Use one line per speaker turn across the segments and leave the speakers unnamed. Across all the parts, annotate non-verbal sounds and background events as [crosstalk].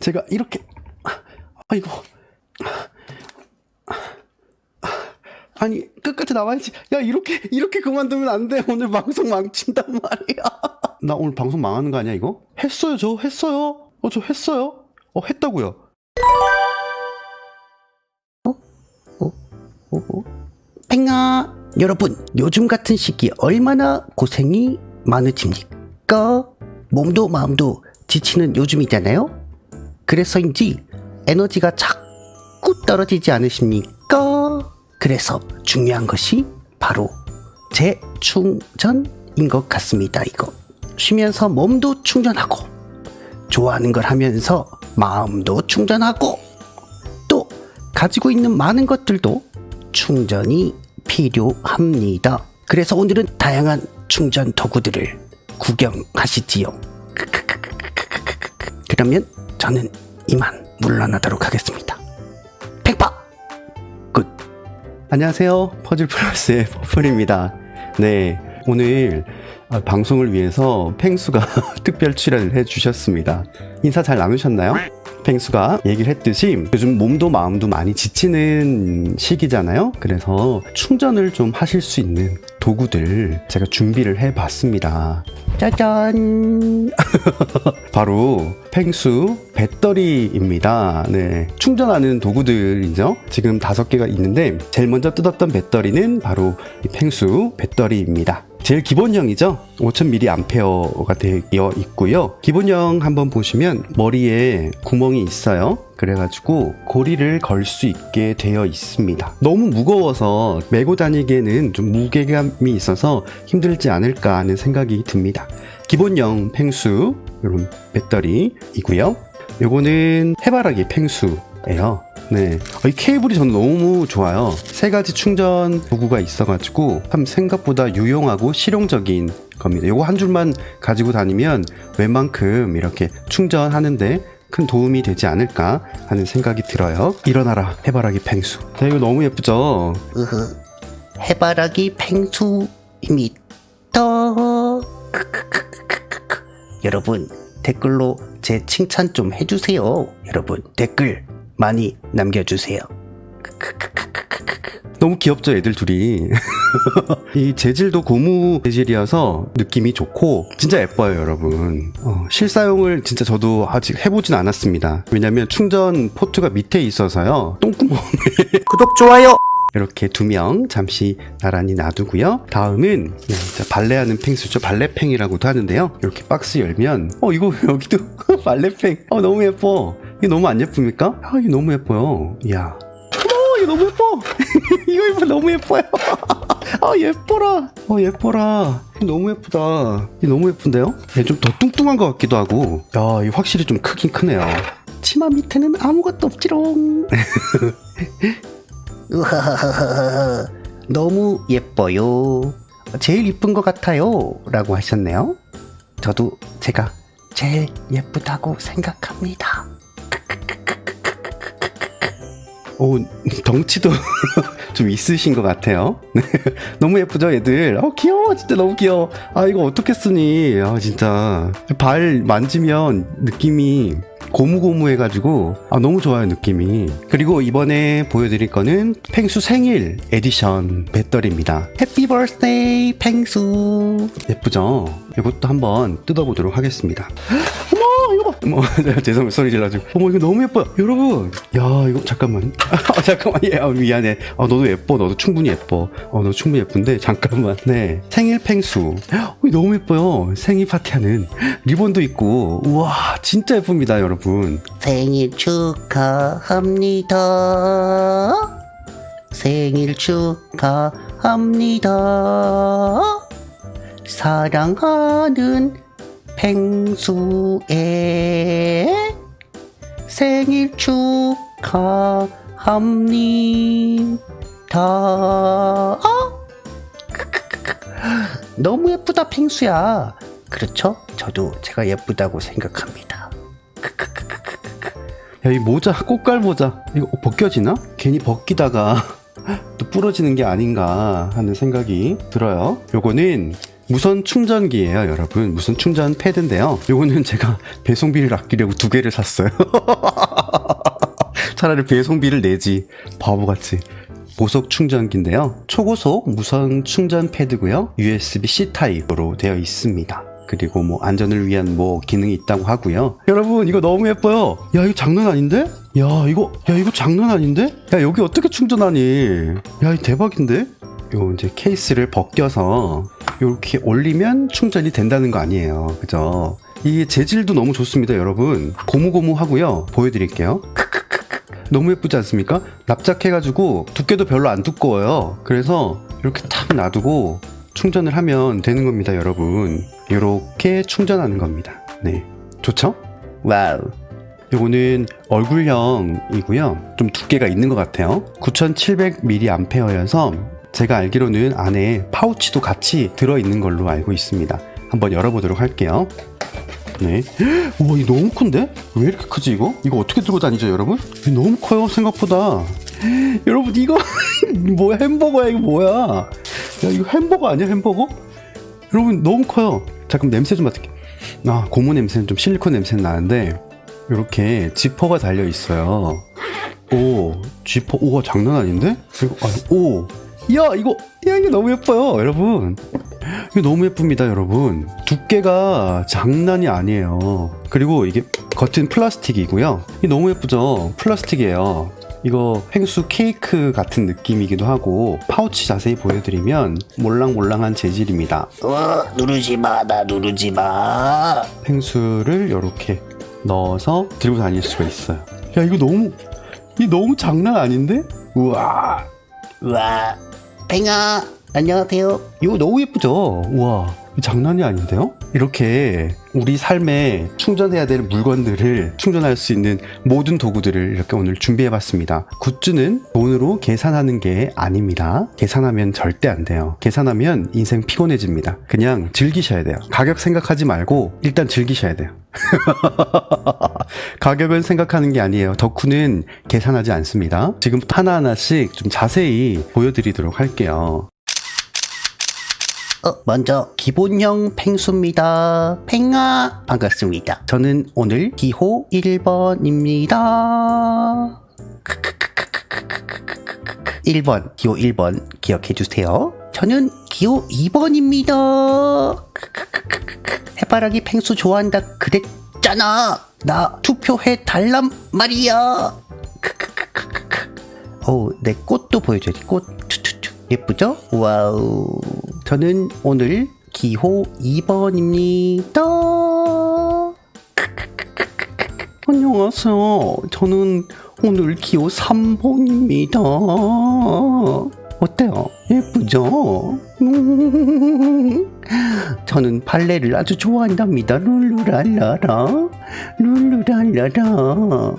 제가 이렇게 아이고. 아니 끝까지 나와야지. 야 이렇게 이렇게 그만두면 안 돼. 오늘 방송 망친단 말이야. 나 오늘 방송 망하는 거 아니야 이거? 했어요 저 했어요. 어 저 했어요. 어 했다고요. 팽아 여러분. 요즘 같은 시기 얼마나 고생이 많으십니까? 몸도 마음도 지치는 요즘이잖아요 그래서인지 에너지가 자꾸 떨어지지 않으십니까? 그래서 중요한 것이 바로 재충전인 것 같습니다. 이거 쉬면서 몸도 충전하고 좋아하는 걸 하면서 마음도 충전하고 또 가지고 있는 많은 것들도 충전이 필요합니다. 그래서 오늘은 다양한 충전 도구들을 구경하시지요. 그러면 저는 이만 물러나도록 하겠습니다. 팽파! 굿! 안녕하세요. 퍼즐 플러스의 퍼플입니다. 네. 오늘 아, 방송을 위해서 팽수가 [laughs] 특별 출연을 해주셨습니다. 인사 잘 나누셨나요? 팽수가 얘기를 했듯이 요즘 몸도 마음도 많이 지치는 시기잖아요. 그래서 충전을 좀 하실 수 있는 도구들 제가 준비를 해봤습니다. 짜잔! [laughs] 바로 팽수 배터리입니다. 네. 충전하는 도구들이죠. 지금 다섯 개가 있는데 제일 먼저 뜯었던 배터리는 바로 이 팽수 배터리입니다. 제일 기본형이죠. 5000mAh가 되어 있고요. 기본형 한번 보시면 머리에 구멍이 있어요. 그래가지고 고리를 걸 수 있게 되어 있습니다. 너무 무거워서 메고 다니기에는 좀 무게감이 있어서 힘들지 않을까 하는 생각이 듭니다. 기본형 팽수 이런 배터리이고요. 요거는 해바라기 팽수 예요. 네. 어, 이 케이블이 저는 너무 좋아요. 세 가지 충전 도구가 있어가지고 참 생각보다 유용하고 실용적인 겁니다. 요거 한 줄만 가지고 다니면 웬만큼 이렇게 충전하는데 큰 도움이 되지 않을까 하는 생각이 들어요. 일어나라 해바라기 팽수. 네, 이거 너무 예쁘죠?
으흐, 해바라기. 크크크크크크크. 여러분 댓글로 제 칭찬 좀 해주세요. 여러분 댓글 많이 남겨주세요. [laughs]
너무 귀엽죠, 애들 둘이. [laughs] 이 재질도 고무 재질이어서 느낌이 좋고 진짜 예뻐요, 여러분. 어, 실사용을 진짜 저도 아직 해보진 않았습니다. 왜냐면 충전 포트가 밑에 있어서요. 똥구멍 [laughs]
구독 좋아요.
이렇게 두 명 잠시 나란히 놔두고요. 다음은 네, 발레하는 팽수죠. 발레팽이라고도 하는데요. 이렇게 박스 열면 어 이거 여기도 발레팽. 어 너무 예뻐. 이게 너무 안 예쁩니까? 아 이게 너무 예뻐요. 이야. 어머 이거 너무 예뻐. [laughs] 이거 이거 너무 예뻐요. [laughs] 아 예뻐라. 어 예뻐라. 이거 너무 예쁘다. 이게 너무 예쁜데요? 네, 좀더 뚱뚱한 것 같기도 하고. 야 이거 확실히 좀 크긴 크네요. 치마 밑에는 아무것도 없지롱. [laughs]
너무 예뻐요.
제일 이쁜 것 같아요. 라고 하셨네요. 저도 제가 제일 예쁘다고 생각합니다. 오, 덩치도 [laughs] 좀 있으신 것 같아요. [laughs] 네. 너무 예쁘죠, 얘들? 어, 귀여워. 진짜 너무 귀여워. 아, 이거 어떻게 쓰니? 아, 진짜. 발 만지면 느낌이 고무고무해가지고, 아, 너무 좋아요, 느낌이. 그리고 이번에 보여드릴 거는 팽수 생일 에디션 배터리입니다. 해피 버스데이 팽수. 예쁘죠? 이것도 한번 뜯어보도록 하겠습니다. [gasps] 어머, 이거 봐. [laughs] 어머, 죄송해요. 소리 질러가지고. 어머, 이거 너무 예뻐요. 여러분. 야, 이거 잠깐만. [laughs] 아, 잠깐만. 예, 아, 미안해. 아, 너도 예뻐. 너도 충분히 예뻐. 어, 너 충분히 예쁜데. 잠깐만. 네. 생일 팽수. 어, 이거 너무 예뻐요. 생일 파티하는 리본도 있고. 우와, 진짜 예쁩니다, 여러분.
생일 축하합니다. 생일 축하합니다. 사랑하는 팽수의 생일 축하합니다. 너무 예쁘다, 팽수야. 그렇죠? 저도 제가 예쁘다고 생각합니다.
야, 이 모자, 꽃갈 모자. 이거 벗겨지나? 괜히 벗기다가 [laughs] 또 부러지는 게 아닌가 하는 생각이 들어요. 요거는 무선 충전기예요, 여러분. 무선 충전 패드인데요. 요거는 제가 [laughs] 배송비를 아끼려고 두 개를 샀어요. [laughs] 차라리 배송비를 내지 바보같이. 고속 충전기인데요. 초고속 무선 충전 패드고요. USB-C 타입으로 되어 있습니다. 그리고 뭐 안전을 위한 뭐 기능이 있다고 하고요. 여러분 이거 너무 예뻐요. 야 이거 장난 아닌데? 야 이거 야 이거 장난 아닌데? 야 여기 어떻게 충전하니? 야 이거 대박인데? 요 이제 케이스를 벗겨서 이렇게 올리면 충전이 된다는 거 아니에요. 그죠? 이 재질도 너무 좋습니다, 여러분. 고무고무하고요. 보여드릴게요. 너무 예쁘지 않습니까? 납작해가지고 두께도 별로 안 두꺼워요. 그래서 이렇게 탁 놔두고 충전을 하면 되는 겁니다, 여러분. 이렇게 충전하는 겁니다. 네. 좋죠? 와우. 요거는 얼굴형이고요. 좀 두께가 있는 것 같아요. 9700mAh여서 제가 알기로는 안에 파우치도 같이 들어있는 걸로 알고 있습니다. 한번 열어보도록 할게요. 네. [gasps] 우와, 이거 너무 큰데? 왜 이렇게 크지, 이거? 이거 어떻게 들고 다니죠, 여러분? 너무 커요, 생각보다. [gasps] 여러분, 이거, [laughs] 뭐야, 햄버거야, 이거 뭐야? 야, 이거 햄버거 아니야, 햄버거? 여러분, 너무 커요. 자, 그럼 냄새 좀 맡을게. 아, 고무 냄새는 좀 실리콘 냄새는 나는데, 이렇게 지퍼가 달려 있어요. 오, 지퍼, 우와, 장난 아닌데? 그리고, 아, 오, 야, 이거, 야, 이거 너무 예뻐요, 여러분. 이거 너무 예쁩니다, 여러분. 두께가 장난이 아니에요. 그리고 이게 겉은 플라스틱이고요. 이게 너무 예쁘죠? 플라스틱이에요. 이거 펭수 케이크 같은 느낌이기도 하고 파우치 자세히 보여드리면 몰랑몰랑한 재질입니다.
어, 누르지 마, 나 누르지 마.
펭수를 이렇게 넣어서 들고 다닐 수가 있어요. 야 이거 너무 이 너무 장난 아닌데? 우와
와, 팽아, 안녕하세요.
이거 너무 예쁘죠? 우와, 장난이 아닌데요? 이렇게 우리 삶에 충전해야 될 물건들을 충전할 수 있는 모든 도구들을 이렇게 오늘 준비해 봤습니다. 굿즈는 돈으로 계산하는 게 아닙니다. 계산하면 절대 안 돼요. 계산하면 인생 피곤해집니다. 그냥 즐기셔야 돼요. 가격 생각하지 말고 일단 즐기셔야 돼요. [laughs] 가격은 생각하는 게 아니에요. 덕후는 계산하지 않습니다. 지금 하나하나씩 좀 자세히 보여드리도록 할게요.
어, 먼저 기본형 팽수입니다. 팽아, 반갑습니다. 저는 오늘 기호 1번입니다. 1번, 기호 1번 기억해 주세요. 저는 기호 2번입니다. 해바라기 팽수 좋아한다 그랬잖아. 나 투표해 달란 말이야. 오, 내 꽃도 보여줘야지. 꽃. 예쁘죠? 와우. 저는 오늘 기호 2번입니다. 안녕하세요. 저는 오늘 기호 3번입니다. 어때요? 예쁘죠? [laughs] 저는 발레를 아주 좋아한답니다. 룰루랄라라. 룰루랄라라.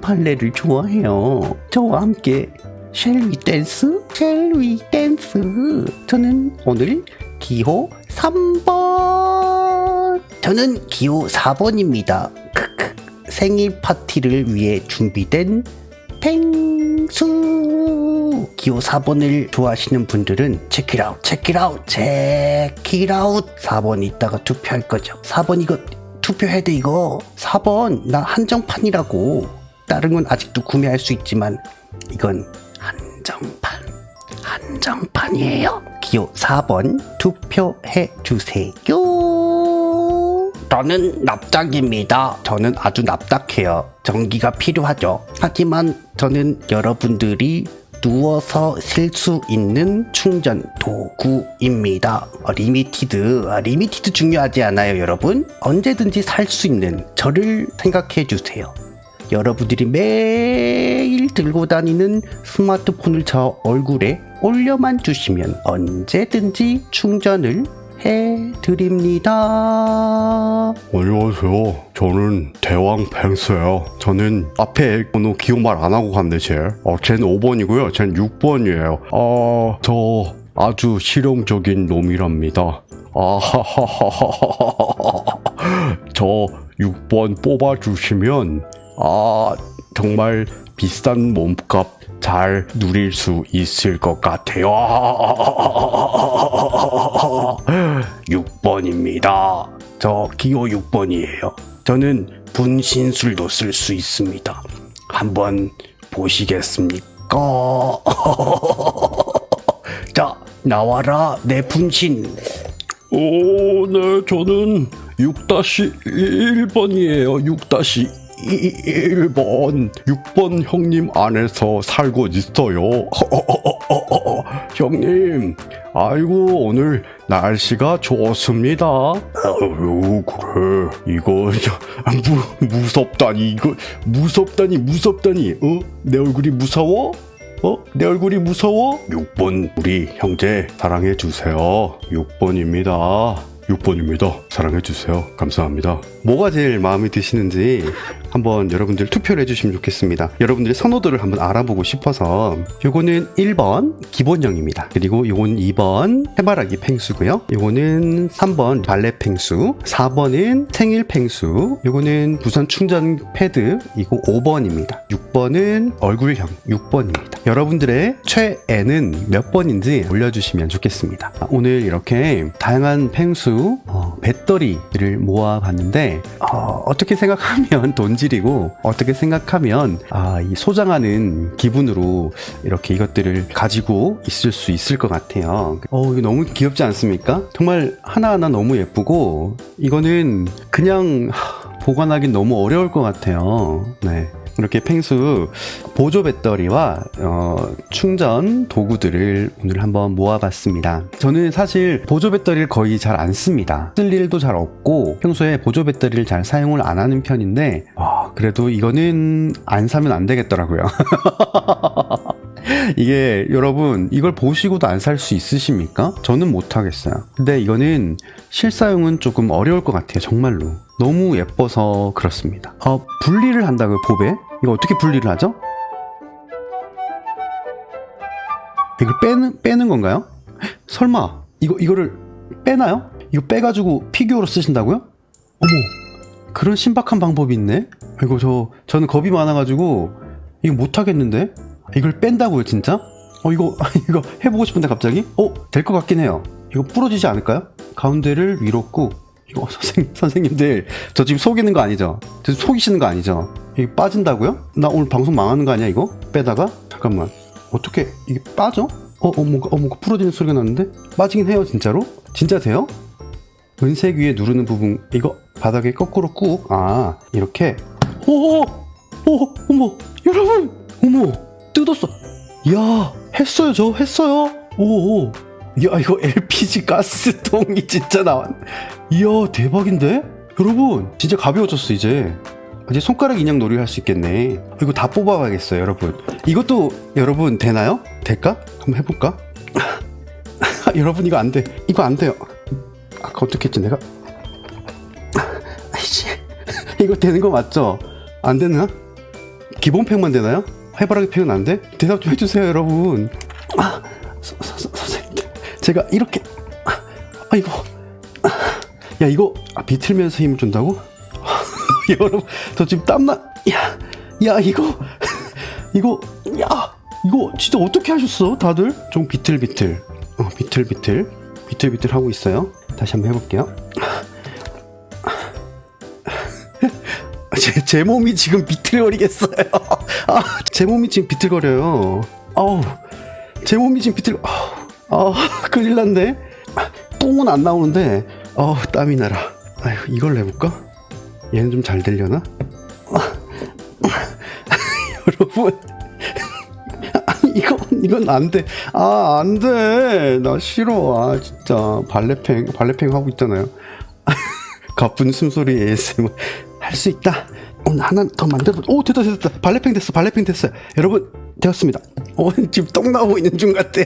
발레를 좋아해요. 저와 함께 쉘위 댄스? 쉘위 댄스. 저는 오늘 기호 3번. 저는 기호 4번입니다. 크크. 생일 파티를 위해 준비된 펭수. 기호 4번을 좋아하시는 분들은 체크라웃, 체크라웃, 체크라웃. 4번 이따가 투표할 거죠. 4번 이거 투표해야 돼 이거. 4번 나 한정판이라고. 다른 건 아직도 구매할 수 있지만 이건 한정판. 한정판이에요. 기호 4번 투표해 주세요. 저는 납작입니다. 저는 아주 납작해요. 전기가 필요하죠. 하지만 저는 여러분들이 누워서 쓸 수 있는 충전 도구입니다. 어, 리미티드, 아, 리미티드 중요하지 않아요, 여러분? 언제든지 살 수 있는 저를 생각해 주세요. 여러분들이 매일 들고 다니는 스마트폰을 저 얼굴에 올려만 주시면 언제든지 충전을 해드립니다.
안녕하세요. 저는 대왕 펭수예요. 저는 앞에 번호 기억 말 안 하고 쟤. 어, 쟤는 5번이고요. 쟤는 6번이에요. 아, 저 아주 실용적인 놈이랍니다. 아하하하하하. [laughs] 저 6번 뽑아주시면, 아, 정말 비싼 몸값 잘 누릴 수 있을 것 같아요. [laughs] 6번입니다. 저 기호 6번이에요. 저는 분신술도 쓸 수 있습니다. 한번 보시겠습니까? [laughs] 자, 나와라 내 분신. 오, 네, 저는 6-1번이에요. 6-1번. 6번 형님 안에서 살고 있어요. 형님, 아이고, 오늘 날씨가 좋습니다. 아유, 그래. 이거, 무, 무섭다니, 이거, 무섭다니, 무섭다니. 어? 내 얼굴이 무서워? 어? 내 얼굴이 무서워? 6번 우리 형제 사랑해 주세요. 6번입니다. 6번입니다. 사랑해 주세요. 감사합니다. 뭐가 제일 마음에 드시는지 한번 여러분들 투표를 해주시면 좋겠습니다. 여러분들의 선호도를 한번 알아보고 싶어서 요거는 1번 기본형입니다. 그리고 요건 2번 해바라기 팽수고요. 요거는 3번 발레 팽수, 4번은 생일 팽수, 요거는 무선 충전 패드 이거 5번입니다. 6번은 얼굴형 6번입니다. 여러분들의 최애는 몇 번인지 올려주시면 좋겠습니다. 오늘 이렇게 다양한 팽수, 어, 배터리를 모아봤는데 어, 어떻게 생각하면 [laughs] 돈 질이고 어떻게 생각하면 아, 이 소장하는 기분으로 이렇게 이것들을 가지고 있을 수 있을 것 같아요. 어, 이거 너무 귀엽지 않습니까? 정말 하나하나 너무 예쁘고 이거는 그냥 하, 보관하기 너무 어려울 것 같아요. 네. 이렇게 펭수 보조 배터리와 어, 충전 도구들을 오늘 한번 모아봤습니다. 저는 사실 보조 배터리를 거의 잘 안 씁니다. 쓸 일도 잘 없고 평소에 보조 배터리를 잘 사용을 안 하는 편인데 아, 그래도 이거는 안 사면 안 되겠더라고요. [laughs] 이게 여러분 이걸 보시고도 안 살 수 있으십니까? 저는 못 하겠어요. 근데 이거는 실사용은 조금 어려울 것 같아요. 정말로. 너무 예뻐서 그렇습니다. 어, 분리를 한다고요, 보배? 이거 어떻게 분리를 하죠? 이걸 빼는, 빼는 건가요? 설마, 이거, 이거를 빼나요? 이거 빼가지고 피규어로 쓰신다고요? 어머, 그런 신박한 방법이 있네? 이거 저, 저는 겁이 많아가지고, 이거 못하겠는데? 이걸 뺀다고요, 진짜? 어, 이거, [laughs] 이거 해보고 싶은데 갑자기? 어, 될 것 같긴 해요. 이거 부러지지 않을까요? 가운데를 위로 꾹. 이거 선생, 선생님들, 저 지금 속이는 거 아니죠? 저 속이시는 거 아니죠? 이게 빠진다고요? 나 오늘 방송 망하는 거 아니야, 이거? 빼다가? 잠깐만. 어떻게, 이게 빠져? 어, 어, 뭔가, 어, 뭔가 부러지는 소리가 나는데? 빠지긴 해요, 진짜로? 진짜 돼요? 은색 위에 누르는 부분, 이거 바닥에 거꾸로 꾹. 아, 이렇게. 오! 오! 어머! 여러분! 어머! 뜯었어! 이야! 했어요, 저 했어요! 오! 오. 야, 이거 LPG 가스통이 진짜 나왔. 이야, 대박인데? 여러분, 진짜 가벼워졌어, 이제. 이제 손가락 인형 놀이 할 수 있겠네. 이거 다 뽑아봐야겠어요, 여러분. 이것도 여러분 되나요? 될까? 한번 해볼까? [laughs] 여러분 이거 안 돼. 이거 안 돼요. 아까 어떻게 했지 내가? [laughs] 아이씨, 이거 되는 거 맞죠? 안 되나? 기본 팩만 되나요? 해바라기 팩은 안 돼? 대답 좀 해주세요, 여러분. 제가 이렇게 아 이거 야 이거 아, 비틀면서 힘을 준다고? [laughs] 여러분 저 지금 땀나 야, 야 이거 이거 야 이거 진짜 어떻게 하셨어 다들? 좀 비틀비틀 어, 비틀비틀 비틀비틀 하고 있어요 다시 한번 해볼게요 [laughs] 제, 제 몸이 지금 비틀거리겠어요 [laughs] 아, 제 몸이 지금 비틀거려요 아우 제 몸이 지금 비틀 아 우아 [laughs] 큰일 났네. 아, 똥은 안 나오는데 어 땀이 나라. 아휴 이걸 내볼까? 얘는 좀잘 되려나? [laughs] 여러분. [laughs] 이건 이건 안 돼 아 안 돼. 나 싫어. 아 진짜. 발레팽 발레팽 하고 있잖아요. 가쁜 숨소리 ASMR 할 수 있다. 오늘 하나 더 만들어 오 됐다 됐다. 발레팽 됐어 발레팽 됐어요 여러분 되었습니다. 어 지금 똥 나오고 있는 중 같아요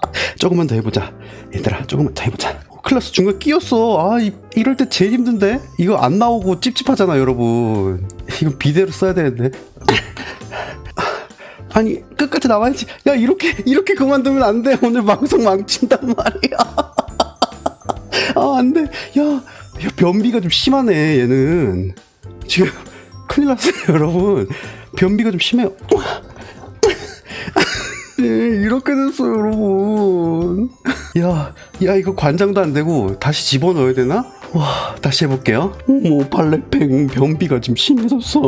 [laughs] 조금만 더 해보자. 얘들아 조금만 더 해보자. 어, 클라스 중간 끼었어. 아 이, 이럴 때 제일 힘든데? 이거 안 나오고 찝찝하잖아 여러분. 이거 비대로 써야 되는데. [laughs] 아니 끝까지 나와야지. 야 이렇게 이렇게 그만두면 안 돼. 오늘 방송 망친단 말이야. [laughs] 아 안 돼. 야, 야 변비가 좀 심하네 얘는. 지금 큰일 났어요 여러분. 변비가 좀 심해요 예, 이렇게 됐어요, 여러분. [laughs] 야, 야, 이거 관장도 안 되고 다시 집어넣어야 되나? 와, 다시 해볼게요. 어머, 발레팽 변비가 좀 심해졌어.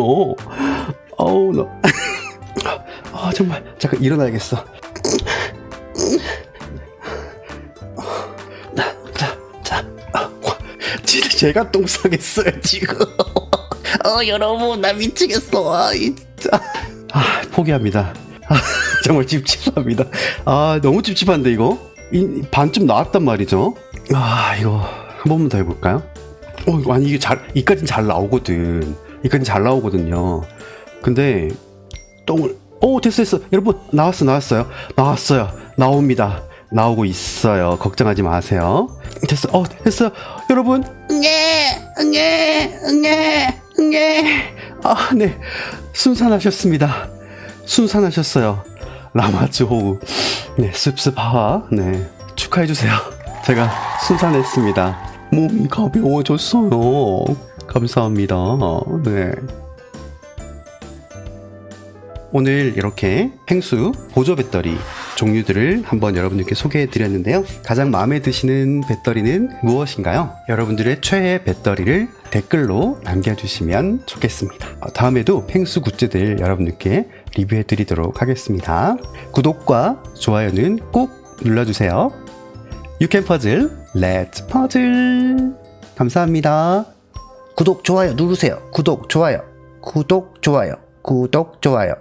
아우, 나. [laughs] 아, 정말. 잠깐 일어나야겠어. 자, 자, 아, 와, 진짜 제가 똥 싸겠어요, 지금.
어 [laughs] 여러분 나 미치겠어. 아, 이
아, 포기합니다. 아, 정말 찝찝합니다. 아, 너무 찝찝한데, 이거? 이, 반쯤 나왔단 말이죠. 아, 이거, 한 번만 더 해볼까요? 어, 아니, 이게 잘, 이까진 잘 나오거든. 이까진 잘 나오거든요. 근데, 똥을, 오, 됐어, 됐어. 여러분, 나왔어, 나왔어요. 나왔어요. 나옵니다. 나오고 있어요. 걱정하지 마세요. 됐어, 어, 됐어요. 여러분,
응애 응애 응애 응애.
아, 네. 순산하셨습니다. 순산하셨어요. 라마즈 호우. 네, 습습하와. 네. 축하해주세요. 제가 순산했습니다. 몸이 가벼워졌어요. 감사합니다. 네. 오늘 이렇게 펭수 보조 배터리 종류들을 한번 여러분들께 소개해 드렸는데요. 가장 마음에 드시는 배터리는 무엇인가요? 여러분들의 최애 배터리를 댓글로 남겨주시면 좋겠습니다. 어, 다음에도 펭수 굿즈들 여러분들께 리뷰해 드리도록 하겠습니다. 구독과 좋아요는 꼭 눌러주세요. 유캔 퍼즐, 렛츠 퍼즐. 감사합니다.
구독 좋아요 누르세요. 구독 좋아요. 구독 좋아요. 구독 좋아요.